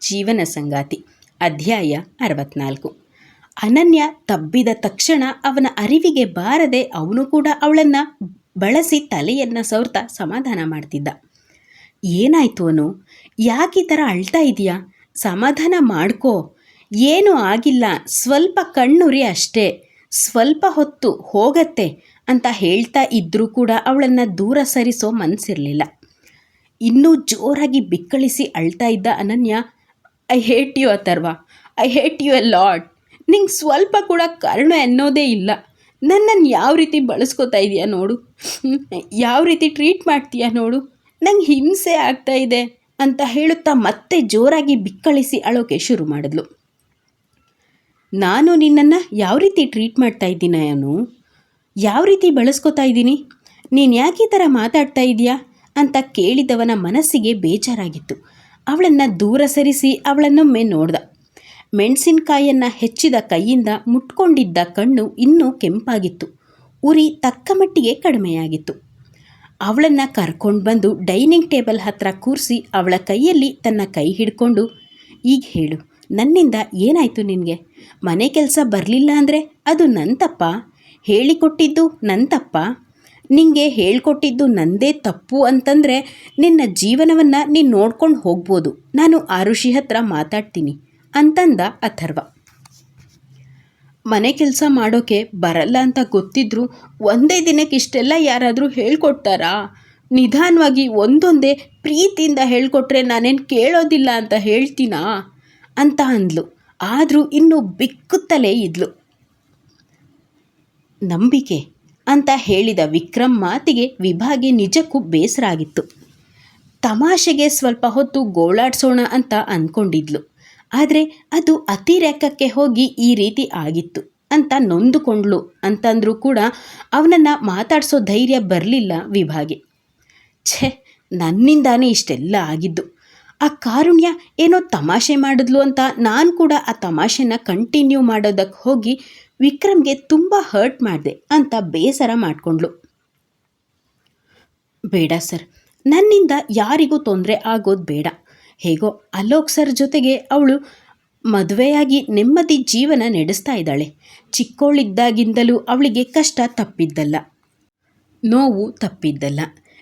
ಜೀವನ ಸಂಗಾತಿ, ಅಧ್ಯಾಯ ಅರವತ್ನಾಲ್ಕು. ಅನನ್ಯ ತಬ್ಬಿದ ತಕ್ಷಣ ಅವನ ಅರಿವಿಗೆ ಬಾರದೆ ಅವನು ಕೂಡ ಅವಳನ್ನು ಬಳಸಿ ತಲೆಯನ್ನು ಸವರ್ತಾ ಸಮಾಧಾನ ಮಾಡ್ತಿದ್ದ. ಏನಾಯ್ತು ಅವನು ಯಾಕೆ ಈ ಥರ ಅಳ್ತಾ ಇದೆಯಾ? ಸಮಾಧಾನ ಮಾಡ್ಕೋ. ಏನೂ ಆಗಿಲ್ಲ. ಸ್ವಲ್ಪ ಕಣ್ಣುರಿ ಅಷ್ಟೇ. ಸ್ವಲ್ಪ ಹೊತ್ತು ಹೋಗತ್ತೆ ಅಂತ ಹೇಳ್ತಾ ಇದ್ದರೂ ಕೂಡ ಅವಳನ್ನು ದೂರ ಸರಿಸೋ ಮನಸ್ಸಿರಲಿಲ್ಲ ಇನ್ನೂ ಜೋರಾಗಿ ಬಿಕ್ಕಳಿಸಿ ಅಳ್ತಾ ಇದ್ದ Ananya I hate you Atharva. I hate you a lot ನಿಂಗೆ ಸ್ವಲ್ಪ ಕೂಡ ಕರುಣೆ ಅನ್ನೋದೇ ಇಲ್ಲ. ನನ್ನನ್ನು ಯಾವ ರೀತಿ ಬಳಸ್ಕೋತಾ ಇದೆಯಾ ನೋಡು. ಯಾವ ರೀತಿ ಟ್ರೀಟ್ ಮಾಡ್ತೀಯಾ ನೋಡು. ನಂಗೆ ಹಿಂಸೆ ಆಗ್ತಾ ಇದೆ ಅಂತ ಹೇಳುತ್ತಾ ಮತ್ತೆ ಜೋರಾಗಿ ಬಿಕ್ಕಳಿಸಿ ಅಳೋಕೆ ಶುರು ಮಾಡಿದ್ಲು. ನಾನು ನಿನ್ನನ್ನು ಯಾವ ರೀತಿ ಟ್ರೀಟ್ ಮಾಡ್ತಾ ಇದ್ದೀನನು ಯಾವ ರೀತಿ ಬಳಸ್ಕೋತಾ ಇದ್ದೀನಿ ನೀನು ಯಾಕೆ ಈ ಥರ ಮಾತಾಡ್ತಾ ಇದೀಯಾ ಅಂತ ಕೇಳಿದವನ ಮನಸ್ಸಿಗೆ ಬೇಜಾರಾಗಿತ್ತು. ಅವಳನ್ನು ದೂರ ಸರಿಸಿ ಅವಳನ್ನೊಮ್ಮೆ ನೋಡ್ದ. ಮೆಣಸಿನಕಾಯಿಯನ್ನು ಹೆಚ್ಚಿದ ಕೈಯಿಂದ ಮುಟ್ಕೊಂಡಿದ್ದ ಕಣ್ಣು ಇನ್ನೂ ಕೆಂಪಾಗಿತ್ತು. ಉರಿ ತಕ್ಕ ಮಟ್ಟಿಗೆ ಕಡಿಮೆಯಾಗಿತ್ತು. ಅವಳನ್ನು ಕರ್ಕೊಂಡು ಬಂದು ಡೈನಿಂಗ್ ಟೇಬಲ್ ಹತ್ರ ಕೂರಿಸಿ ಅವಳ ಕೈಯಲ್ಲಿ ತನ್ನ ಕೈ ಹಿಡ್ಕೊಂಡು, ಈಗ ಹೇಳು, ನನ್ನಿಂದ ಏನಾಯಿತು ನಿನಗೆ? ಮನೆ ಕೆಲಸ ಬರಲಿಲ್ಲ ಅಂದರೆ ಅದು ನನ್ನ ತಪ್ಪ? ಹೇಳಿಕೊಟ್ಟಿದ್ದು ನನ್ನ ತಪ್ಪ? ನಿಂಗೆ ಹೇಳ್ಕೊಟ್ಟಿದ್ದು ನಂದೇ ತಪ್ಪು ಅಂತಂದರೆ ನಿನ್ನ ಜೀವನವನ್ನು ನೀನು ನೋಡ್ಕೊಂಡು ಹೋಗ್ಬೋದು. ನಾನು ಆರುಷಿ ಹತ್ರ ಮಾತಾಡ್ತೀನಿ ಅಂತಂದ ಅಥರ್ವ. ಮನೆ ಕೆಲಸ ಮಾಡೋಕೆ ಬರಲ್ಲ ಅಂತ ಗೊತ್ತಿದ್ರು ಒಂದೇ ದಿನಕ್ಕೆ ಇಷ್ಟೆಲ್ಲ ಯಾರಾದರೂ ಹೇಳ್ಕೊಡ್ತಾರಾ? ನಿಧಾನವಾಗಿ ಒಂದೊಂದೇ ಪ್ರೀತಿಯಿಂದ ಹೇಳ್ಕೊಟ್ರೆ ನಾನೇನು ಕೇಳೋದಿಲ್ಲ ಅಂತ ಹೇಳ್ತೀನಾ? ಅಂತ ಅಂದ್ಲು. ಆದರೂ ಇನ್ನೂ ಬಿಕ್ಕುತ್ತಲೇ ಇದ್ಲು. ನಂಬಿಕೆ. ಅಂತ ಹೇಳಿದ ವಿಕ್ರಮ್ ಮಾತಿಗೆ ವಿಭಾಗೆ ನಿಜಕ್ಕೂ ಬೇಸರ ಆಗಿತ್ತು ತಮಾಷೆಗೆ ಸ್ವಲ್ಪ ಹೊತ್ತು ಗೋಳಾಡ್ಸೋಣ ಅಂತ ಅಂದ್ಕೊಂಡಿದ್ಲು ಆದರೆ ಅದು ಅತಿರೇಕಕ್ಕೆ ಹೋಗಿ ಈ ರೀತಿ ಆಗಿತ್ತು ಅಂತ ನೊಂದುಕೊಂಡ್ಲು ಅಂತಂದ್ರೂ ಕೂಡ ಅವನನ್ನು ಮಾತಾಡಿಸೋ ಧೈರ್ಯ ಬರಲಿಲ್ಲ ವಿಭಾಗೆ. ಛೆ, ನನ್ನಿಂದಾನೇ ಇಷ್ಟೆಲ್ಲ ಆಗಿದ್ದು. ಆ ಕಾರುಣ್ಯ ಏನೋ ತಮಾಷೆ ಮಾಡಿದ್ಲು ಅಂತ ನಾನು ಕೂಡ ಆ ತಮಾಷೆನ ಕಂಟಿನ್ಯೂ ಮಾಡೋದಕ್ಕೆ ಹೋಗಿ ವಿಕ್ರಮ್ಗೆ ತುಂಬ ಹರ್ಟ್ ಮಾಡಿದೆ ಅಂತ ಬೇಸರ ಮಾಡಿಕೊಂಡ್ಳು. ಬೇಡ ಸರ್, ನನ್ನಿಂದ ಯಾರಿಗೂ ತೊಂದರೆ ಆಗೋದು ಬೇಡ. ಹೇಗೋ ಅಲೋಕ್ ಸರ್ ಜೊತೆಗೆ ಅವಳು ಮದುವೆಯಾಗಿ ನೆಮ್ಮದಿ ಜೀವನ ನಡೆಸ್ತಾ ಇದ್ದಾಳೆ. ಚಿಕ್ಕವಳಿದ್ದಾಗಿಂದಲೂ ಅವಳಿಗೆ ಕಷ್ಟ ತಪ್ಪಿದ್ದಲ್ಲ. ನೋವು ತಪ್ಪಿದ್ದಲ್ಲ.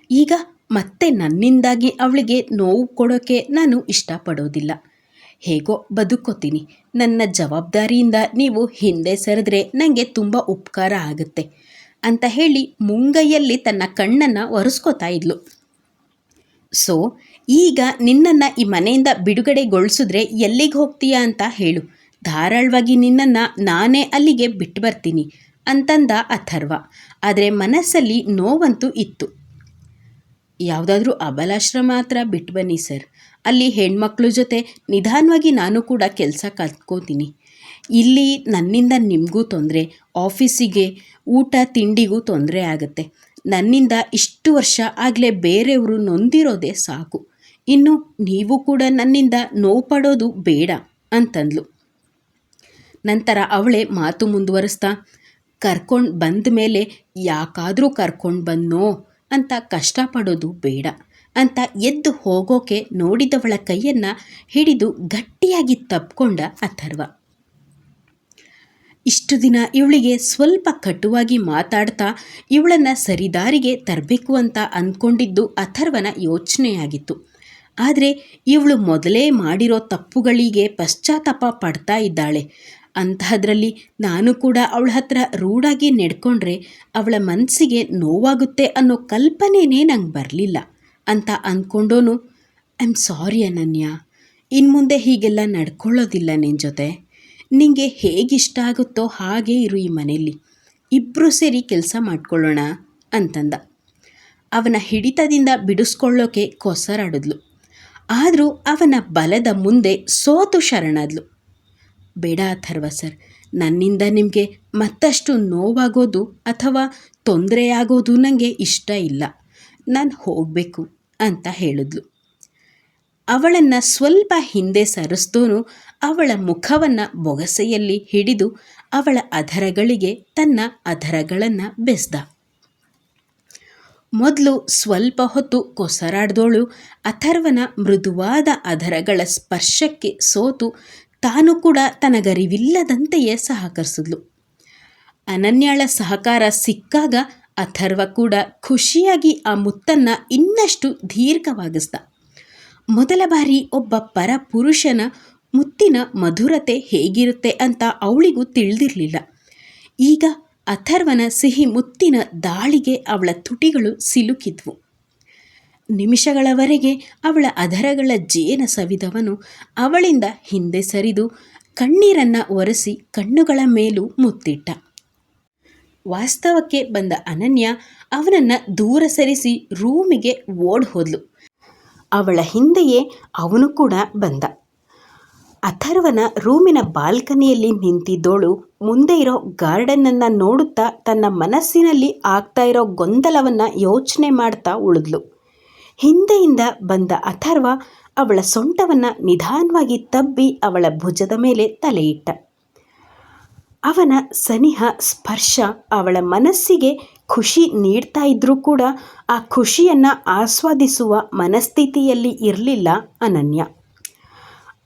ಈಗ ಮತ್ತೆ ನನ್ನಿಂದಾಗಿ ಅವಳಿಗೆ ನೋವು ಕೊಡೋಕ್ಕೆ ನಾನು ಇಷ್ಟಪಡೋದಿಲ್ಲ. ಹೇಗೋ ಬದುಕೋತೀನಿ ನನ್ನ ಜವಾಬ್ದಾರಿಯಿಂದ ನೀವು ಹಿಂದೆ ಸರಿದ್ರೆ ನನಗೆ ತುಂಬ ಉಪಕಾರ ಆಗುತ್ತೆ ಅಂತ ಹೇಳಿ ಮುಂಗೈಯಲ್ಲಿ ತನ್ನ ಕಣ್ಣನ್ನು ಒರೆಸ್ಕೋತಾ ಇದ್ಲು. ಸೊ, ಈಗ ನಿನ್ನನ್ನು ಈ ಮನೆಯಿಂದ ಬಿಡುಗಡೆಗೊಳಿಸಿದ್ರೆ ಎಲ್ಲಿಗೆ ಹೋಗ್ತೀಯಾ ಅಂತ ಹೇಳು. ಧಾರಾಳವಾಗಿ ನಿನ್ನನ್ನು ನಾನೇ ಅಲ್ಲಿಗೆ ಬಿಟ್ಟು ಬರ್ತೀನಿ ಅಂತಂದ ಅಥರ್ವ. ಆದರೆ ಮನಸ್ಸಲ್ಲಿ ನೋವಂತೂ ಇತ್ತು. ಯಾವುದಾದ್ರೂ ಅಬಲಾಶ್ರಮ ಹತ್ರ ಬಿಟ್ಟು ಬನ್ನಿ ಸರ್. ಅಲ್ಲಿ ಹೆಣ್ಮಕ್ಳ ಜೊತೆ ನಿಧಾನವಾಗಿ ನಾನು ಕೂಡ ಕೆಲಸ ಕಲ್ತ್ಕೋತೀನಿ. ಇಲ್ಲಿ ನನ್ನಿಂದ ನಿಮಗೂ ತೊಂದರೆ, ಆಫೀಸಿಗೆ ಊಟ ತಿಂಡಿಗೂ ತೊಂದರೆ ಆಗುತ್ತೆ. ನನ್ನಿಂದ ಇಷ್ಟು ವರ್ಷ ಆಗಲೇ ಬೇರೆಯವರು ನೊಂದಿರೋದೇ ಸಾಕು. ಇನ್ನು ನೀವು ಕೂಡ ನನ್ನಿಂದ ನೋವು ಪಡೋದು ಬೇಡ ಅಂತಂದ್ಲು. ನಂತರ ಅವಳೇ ಮಾತು ಮುಂದುವರಿಸ್ತಾ, ಕರ್ಕೊಂಡು ಬಂದ ಮೇಲೆ ಯಾಕಾದರೂ ಕರ್ಕೊಂಡು ಬನ್ನೋ ಅಂತ ಕಷ್ಟಪಡೋದು ಬೇಡ. ಅಂತ ಎದ್ದು ಹೋಗೋಕೆ ನೋಡಿದವಳ ಕೈಯನ್ನು ಹಿಡಿದು ಗಟ್ಟಿಯಾಗಿ ತಪ್ಕೊಂಡ ಅಥರ್ವ. ಇಷ್ಟು ದಿನ ಇವಳಿಗೆ ಸ್ವಲ್ಪ ಕಟುವಾಗಿ ಮಾತಾಡ್ತಾ ಇವಳನ್ನು ಸರಿದಾರಿಗೆ ತರಬೇಕು ಅಂತ ಅಂದ್ಕೊಂಡಿದ್ದು ಅಥರ್ವನ ಯೋಚನೆಯಾಗಿತ್ತು. ಆದರೆ ಇವಳು ಮೊದಲೇ ಮಾಡಿರೋ ತಪ್ಪುಗಳಿಗೆ ಪಶ್ಚಾತ್ತಾಪ ಪಡ್ತಾ ಇದ್ದಾಳೆ. ಅಂತಹದ್ರಲ್ಲಿ ನಾನು ಕೂಡ ಅವಳ ಹತ್ರ ರೂಢಾಗಿ ನಡ್ಕೊಂಡ್ರೆ ಅವಳ ಮನಸ್ಸಿಗೆ ನೋವಾಗುತ್ತೆ ಅನ್ನೋ ಕಲ್ಪನೆಯೇ ನಂಗೆ ಬರಲಿಲ್ಲ. ಅಂತ ಅಂದ್ಕೊಂಡೋನು ಐ ಆಮ್ ಸಾರಿ ಅನನ್ಯ. ಇನ್ನು ಮುಂದೆ ಹೀಗೆಲ್ಲ ನಡ್ಕೊಳ್ಳೋದಿಲ್ಲ ನಿನ್ನ ಜೊತೆ. ನಿಂಗೆ ಹೇಗಿಷ್ಟ ಆಗುತ್ತೋ ಹಾಗೆ ಇರು ಈ ಮನೆಯಲ್ಲಿ. ಇಬ್ಬರೂ ಸೇರಿ ಕೆಲಸ ಮಾಡ್ಕೊಳ್ಳೋಣ ಅಂತಂದ. ಅವನ ಹಿಡಿತದಿಂದ ಬಿಡಿಸ್ಕೊಳ್ಳೋಕೆ ಕೊಸರಾಡಿದ್ಲು. ಆದರೂ ಅವನ ಬಲದ ಮುಂದೆ ಸೋತು ಶರಣಾದ್ಲು. ಬೇಡ ಅಥರ್ವ ಸರ್, ನನ್ನಿಂದ ನಿಮಗೆ ಮತ್ತಷ್ಟು ನೋವಾಗೋದು ಅಥವಾ ತೊಂದರೆಯಾಗೋದು ನನಗೆ ಇಷ್ಟ ಇಲ್ಲ. ನಾನು ಹೋಗಬೇಕು. ಅಂತ ಹೇಳಿದ್ಲು. ಅವಳನ್ನು ಸ್ವಲ್ಪ ಹಿಂದೆ ಸರಿಸ್ತೋನು ಅವಳ ಮುಖವನ್ನು ಬೊಗಸೆಯಲ್ಲಿ ಹಿಡಿದು ಅವಳ ಅಧರಗಳಿಗೆ ತನ್ನ ಅಧರಗಳನ್ನು ಬೆಸ್ದ. ಮೊದಲು ಸ್ವಲ್ಪ ಹೊತ್ತು ಕೊಸರಾಡ್ದೋಳು, ಅಥರ್ವನ ಮೃದುವಾದ ಅಧರಗಳ ಸ್ಪರ್ಶಕ್ಕೆ ಸೋತು ತಾನು ಕೂಡ ತನಗರಿವಿಲ್ಲದಂತೆಯೇ ಸಹಕರಿಸಿದ್ಲು. ಅನನ್ಯಾಳ ಸಹಕಾರ ಸಿಕ್ಕಾಗ ಅಥರ್ವ ಕೂಡ ಖುಷಿಯಾಗಿ ಆ ಮುತ್ತನ್ನು ಇನ್ನಷ್ಟು ದೀರ್ಘವಾಗಿಸ್ದ. ಮೊದಲ ಬಾರಿ ಒಬ್ಬ ಪರ ಪುರುಷನ ಮುತ್ತಿನ ಮಧುರತೆ ಹೇಗಿರುತ್ತೆ ಅಂತ ಅವಳಿಗೂ ತಿಳಿದಿರಲಿಲ್ಲ. ಈಗ ಅಥರ್ವನ ಸಿಹಿ ಮುತ್ತಿನ ದಾಳಿಗೆ ಅವಳ ತುಟಿಗಳು ಸಿಲುಕಿದ್ವು. ನಿಮಿಷಗಳವರೆಗೆ ಅವಳ ಅಧರಗಳ ಜೇನ ಸವಿದವನು ಅವಳಿಂದ ಹಿಂದೆ ಸರಿದು ಕಣ್ಣೀರನ್ನು ಒರೆಸಿ ಕಣ್ಣುಗಳ ಮೇಲೂ ಮುತ್ತಿಟ್ಟ. ವಾಸ್ತವಕ್ಕೆ ಬಂದ ಅನನ್ಯ ಅವನನ್ನು ದೂರ ಸರಿಸಿ ರೂಮಿಗೆ ಓಡ್ ಹೋದ್ಲು ಅವಳ ಹಿಂದೆಯೇ ಅವನು ಕೂಡ ಬಂದ. ಅಥರ್ವನ ರೂಮಿನ ಬಾಲ್ಕನಿಯಲ್ಲಿ ನಿಂತಿದ್ದೋಳು ಮುಂದೆ ಇರೋ ಗಾರ್ಡನ್ನನ್ನು ನೋಡುತ್ತಾ ತನ್ನ ಮನಸ್ಸಿನಲ್ಲಿ ಆಗ್ತಾ ಇರೋ ಗೊಂದಲವನ್ನು ಯೋಚನೆ ಮಾಡ್ತಾ ಉಳಿದ್ಲು. ಹಿಂದೆಯಿಂದ ಬಂದ ಅಥರ್ವ ಅವಳ ಸೊಂಟವನ್ನು ನಿಧಾನವಾಗಿ ತಬ್ಬಿ ಅವಳ ಭುಜದ ಮೇಲೆ ತಲೆಯಿಟ್ಟ. ಅವನ ಸನಿಹ ಸ್ಪರ್ಶ ಅವಳ ಮನಸ್ಸಿಗೆ ಖುಷಿ ನೀಡ್ತಾ ಇದ್ರೂ ಕೂಡ ಆ ಖುಷಿಯನ್ನು ಆಸ್ವಾದಿಸುವ ಮನಸ್ಥಿತಿಯಲ್ಲಿ ಇರಲಿಲ್ಲ ಅನನ್ಯ.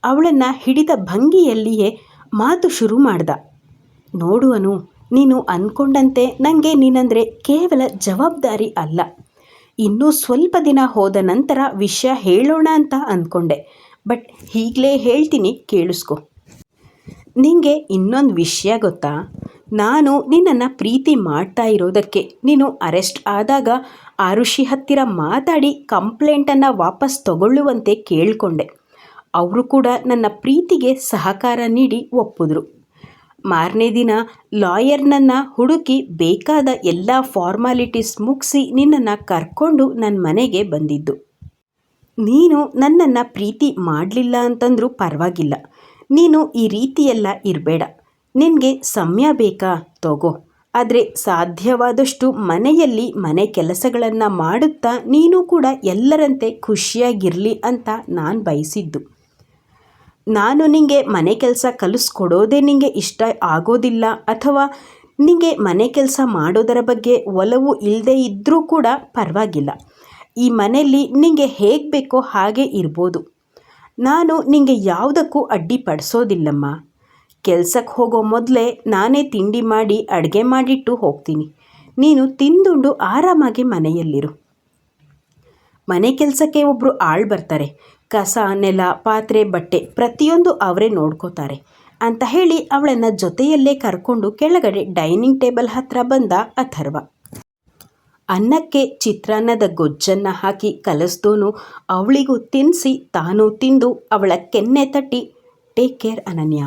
ಅವಳನ್ನು ಹಿಡಿದ ಭಂಗಿಯಲ್ಲಿಯೇ ಮಾತು ಶುರು ಮಾಡ್ದ. ನೋಡುವನು ನೀನು ಅಂದ್ಕೊಂಡಂತೆ ನನಗೆ ನೀನಂದರೆ ಕೇವಲ ಜವಾಬ್ದಾರಿ ಅಲ್ಲ. ಇನ್ನೂ ಸ್ವಲ್ಪ ದಿನ ಹೋದ ನಂತರ ವಿಷಯ ಹೇಳೋಣ ಅಂತ ಅಂದ್ಕೊಂಡೆ ಬಟ್ ಈಗಲೇ ಹೇಳ್ತೀನಿ, ಕೇಳಿಸ್ಕೊ. ನಿಂಗೆ ಇನ್ನೊಂದು ವಿಷಯ ಗೊತ್ತಾ? ನಾನು ನಿನ್ನನ್ನು ಪ್ರೀತಿ ಮಾಡ್ತಾ ಇರೋದಕ್ಕೆ ನೀನು ಅರೆಸ್ಟ್ ಆದಾಗ ಆರುಷಿ ಹತ್ತಿರ ಮಾತಾಡಿ ಕಂಪ್ಲೇಂಟನ್ನು ವಾಪಸ್ ತಗೊಳ್ಳುವಂತೆ ಕೇಳಿಕೊಂಡೆ. ಅವರು ಕೂಡ ನನ್ನ ಪ್ರೀತಿಗೆ ಸಹಕಾರ ನೀಡಿ ಒಪ್ಪಿದ್ರು. ಮಾರನೇ ದಿನ ಲಾಯರ್ನನ್ನು ಹುಡುಕಿ ಬೇಕಾದ ಎಲ್ಲ ಫಾರ್ಮಾಲಿಟೀಸ್ ಮುಗಿಸಿ ನಿನ್ನನ್ನು ಕರ್ಕೊಂಡು ನನ್ನ ಮನೆಗೆ ಬಂದಿದ್ದು. ನೀನು ನನ್ನನ್ನು ಪ್ರೀತಿ ಮಾಡಲಿಲ್ಲ ಅಂತಂದರೂ ಪರವಾಗಿಲ್ಲ. ನೀನು ಈ ರೀತಿಯೆಲ್ಲ ಇರಬೇಡ. ನಿನಗೆ ಸಮಯ ಬೇಕಾ? ತಗೋ. ಆದರೆ ಸಾಧ್ಯವಾದಷ್ಟು ಮನೆಯಲ್ಲಿ ಮನೆ ಕೆಲಸಗಳನ್ನು ಮಾಡುತ್ತಾ ನೀನು ಕೂಡ ಎಲ್ಲರಂತೆ ಖುಷಿಯಾಗಿರಲಿ ಅಂತ ನಾನು ಬಯಸಿದ್ದು. ನಾನು ನಿಂಗೆ ಮನೆ ಕೆಲಸ ಕಲಿಸ್ಕೊಡೋದೇ ನಿಮಗೆ ಇಷ್ಟ ಆಗೋದಿಲ್ಲ ಅಥವಾ ನಿಮಗೆ ಮನೆ ಕೆಲಸ ಮಾಡೋದರ ಬಗ್ಗೆ ಒಲವು ಇಲ್ಲದೇ ಇದ್ದರೂ ಕೂಡ ಪರವಾಗಿಲ್ಲ. ಈ ಮನೆಯಲ್ಲಿ ನಿಮಗೆ ಹೇಗೆ ಬೇಕೋ ಹಾಗೆ ಇರ್ಬೋದು. ನಾನು ನಿಂಗೆ ಯಾವುದಕ್ಕೂ ಅಡ್ಡಿಪಡಿಸೋದಿಲ್ಲಮ್ಮ ಕೆಲ್ಸಕ್ಕೆ ಹೋಗೋ ಮೊದಲೇ ನಾನೇ ತಿಂಡಿ ಮಾಡಿ ಅಡುಗೆ ಮಾಡಿಟ್ಟು ಹೋಗ್ತೀನಿ. ನೀನು ತಿಂದುಂಡು ಆರಾಮಾಗಿ ಮನೆಯಲ್ಲಿರು. ಮನೆ ಕೆಲಸಕ್ಕೆ ಒಬ್ಬರು ಆಳು ಬರ್ತಾರೆ. ಕಸ, ನೆಲ, ಪಾತ್ರೆ, ಬಟ್ಟೆ ಪ್ರತಿಯೊಂದು ಅವರೇ ನೋಡ್ಕೋತಾರೆ. ಅಂತ ಹೇಳಿ ಅವಳನ್ನು ಜೊತೆಯಲ್ಲೇ ಕರ್ಕೊಂಡು ಕೆಳಗಡೆ ಡೈನಿಂಗ್ ಟೇಬಲ್ ಹತ್ತಿರ ಬಂದ ಅಥರ್ವ. ಅನ್ನಕ್ಕೆ ಚಿತ್ರಾನ್ನದ ಗೊಜ್ಜನ್ನು ಹಾಕಿ ಕಲಸ್ದೋನು, ಅವಳಿಗೂ ತಿನ್ನಿಸಿ ತಾನೂ ತಿಂದು ಅವಳ ಕೆನ್ನೆ ತಟ್ಟಿ ಟೇಕ್ ಕೇರ್ ಅನನ್ಯ.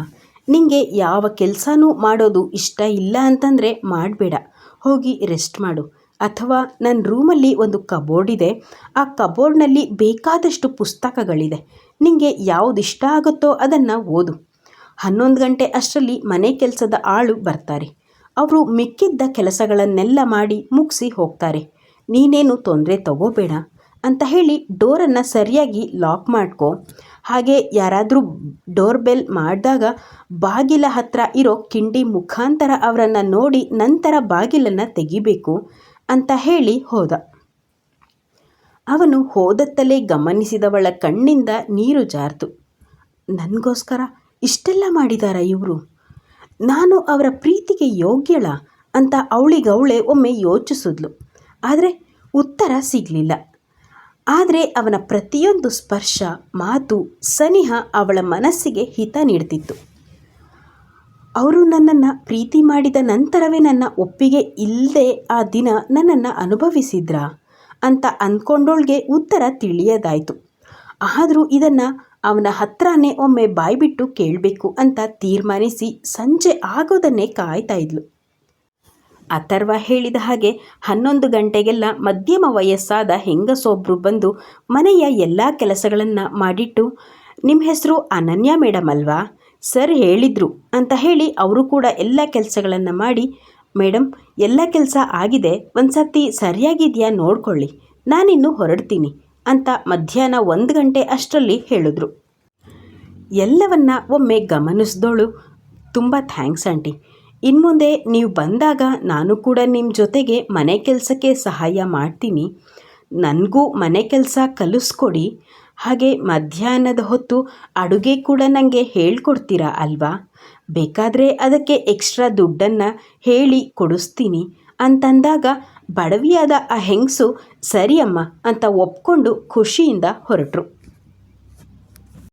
ನಿಂಗೆ ಯಾವ ಕೆಲಸನೂ ಮಾಡೋದು ಇಷ್ಟ ಇಲ್ಲ ಅಂತಂದರೆ ಮಾಡಬೇಡ. ಹೋಗಿ ರೆಸ್ಟ್ ಮಾಡು. ಅಥವಾ ನನ್ನ ರೂಮಲ್ಲಿ ಒಂದು ಕಬೋರ್ಡ್ ಇದೆ. ಆ ಕಬೋರ್ಡ್ನಲ್ಲಿ ಬೇಕಾದಷ್ಟು ಪುಸ್ತಕಗಳಿದೆ. ನಿಮಗೆ ಯಾವುದು ಇಷ್ಟ ಆಗುತ್ತೋ ಅದನ್ನು ಓದು. ಹನ್ನೊಂದು ಗಂಟೆ ಅಷ್ಟರಲ್ಲಿ ಮನೆ ಕೆಲಸದ ಆಳು ಬರ್ತಾರೆ. ಅವರು ಮಿಕ್ಕಿದ್ದ ಕೆಲಸಗಳನ್ನೆಲ್ಲ ಮಾಡಿ ಮುಗಿಸಿ ಹೋಗ್ತಾರೆ. ನೀನೇನು ತೊಂದರೆ ತಗೋಬೇಡ ಅಂತ ಹೇಳಿ ಡೋರನ್ನು ಸರಿಯಾಗಿ ಲಾಕ್ ಮಾಡ್ಕೊ. ಹಾಗೆ ಯಾರಾದರೂ ಡೋರ್ ಬೆಲ್ ಮಾಡಿದಾಗ ಬಾಗಿಲ ಹತ್ರ ಇರೋ ಕಿಂಡಿ ಮುಖಾಂತರ ಅವರನ್ನು ನೋಡಿ ನಂತರ ಬಾಗಿಲನ್ನು ತೆಗಿಬೇಕು ಅಂತ ಹೇಳಿ ಹೋದ. ಅವನು ಹೋದತ್ತಲೇ ಗಮನಿಸಿದವಳ ಕಣ್ಣಿಂದ ನೀರು ಜಾರ್ತು. ನನಗೋಸ್ಕರ ಇಷ್ಟೆಲ್ಲ ಮಾಡಿದಾರ ಇವರು? ನಾನು ಅವರ ಪ್ರೀತಿಗೆ ಯೋಗ್ಯಳ ಅಂತ ಅವಳಿಗವಳೆ ಒಮ್ಮೆ ಯೋಚಿಸಿದ್ಲು. ಆದರೆ ಉತ್ತರ ಸಿಗಲಿಲ್ಲ. ಆದರೆ ಅವನ ಪ್ರತಿಯೊಂದು ಸ್ಪರ್ಶ, ಮಾತು, ಸನಿಹ ಅವಳ ಮನಸ್ಸಿಗೆ ಹಿತ ನೀಡ್ತಿತ್ತು. ಅವರು ನನ್ನನ್ನು ಪ್ರೀತಿ ಮಾಡಿದ ನಂತರವೇ ನನ್ನ ಒಪ್ಪಿಗೆ ಇಲ್ಲದೆ ಆ ದಿನ ನನ್ನನ್ನು ಅನುಭವಿಸಿದ್ರಾ ಅಂತ ಅಂದ್ಕೊಂಡೋಳ್ಗೆ ಉತ್ತರ ತಿಳಿಯದಾಯಿತು. ಆದರೂ ಇದನ್ನು ಅವನ ಹತ್ರನೇ ಒಮ್ಮೆ ಬಾಯ್ಬಿಟ್ಟು ಕೇಳಬೇಕು ಅಂತ ತೀರ್ಮಾನಿಸಿ ಸಂಜೆ ಆಗೋದನ್ನೇ ಕಾಯ್ತಾ ಇದ್ಲು. ಅಥರ್ವ ಹೇಳಿದ ಹಾಗೆ ಹನ್ನೊಂದು ಗಂಟೆಗೆಲ್ಲ ಮಧ್ಯಮ ವಯಸ್ಸಾದ ಹೆಂಗಸೊಬ್ಬರು ಬಂದು ಮನೆಯ ಎಲ್ಲ ಕೆಲಸಗಳನ್ನು ಮಾಡಿಟ್ಟು ನಿಮ್ಮ ಹೆಸರು ಅನನ್ಯ ಮೇಡಮ್ ಅಲ್ವಾ? ಸರ್ ಹೇಳಿದರು ಅಂತ ಹೇಳಿ ಅವರು ಕೂಡ ಎಲ್ಲ ಕೆಲಸಗಳನ್ನು ಮಾಡಿ ಮೇಡಮ್ ಎಲ್ಲ ಕೆಲಸ ಆಗಿದೆ. ಒಂದು ಸರ್ತಿ ಸರಿಯಾಗಿದೆಯಾ ನೋಡ್ಕೊಳ್ಳಿ. ನಾನಿನ್ನು ಹೊರಡ್ತೀನಿ. ಅಂತ ಮಧ್ಯಾಹ್ನ ಒಂದು ಗಂಟೆ ಅಷ್ಟರಲ್ಲಿ ಹೇಳಿದ್ರು. ಎಲ್ಲವನ್ನ ಒಮ್ಮೆ ಗಮನಿಸ್ದೋಳು. ತುಂಬ ಥ್ಯಾಂಕ್ಸ್ ಆಂಟಿ. ಇನ್ಮುಂದೆ ನೀವು ಬಂದಾಗ ನಾನು ಕೂಡ ನಿಮ್ಮ ಜೊತೆಗೆ ಮನೆ ಕೆಲಸಕ್ಕೆ ಸಹಾಯ ಮಾಡ್ತೀನಿ. ನನಗೂ ಮನೆ ಕೆಲಸ ಕಲಿಸ್ಕೊಡಿ. ಹಾಗೆ ಮಧ್ಯಾಹ್ನದ ಹೊತ್ತು ಅಡುಗೆ ಕೂಡ ನನಗೆ ಹೇಳ್ಕೊಡ್ತೀರಾ ಅಲ್ವಾ? ಬೇಕಾದರೆ ಅದಕ್ಕೆ ಎಕ್ಸ್ಟ್ರಾ ದುಡ್ಡನ್ನು ಹೇಳಿ ಕೊಡಿಸ್ತೀನಿ ಅಂತಂದಾಗ ಬಡವಿಯಾದ ಆ ಹೆಂಗಸು ಸರಿಯಮ್ಮ ಅಂತ ಒಪ್ಕೊಂಡು ಖುಷಿಯಿಂದ ಹೊರಟರು.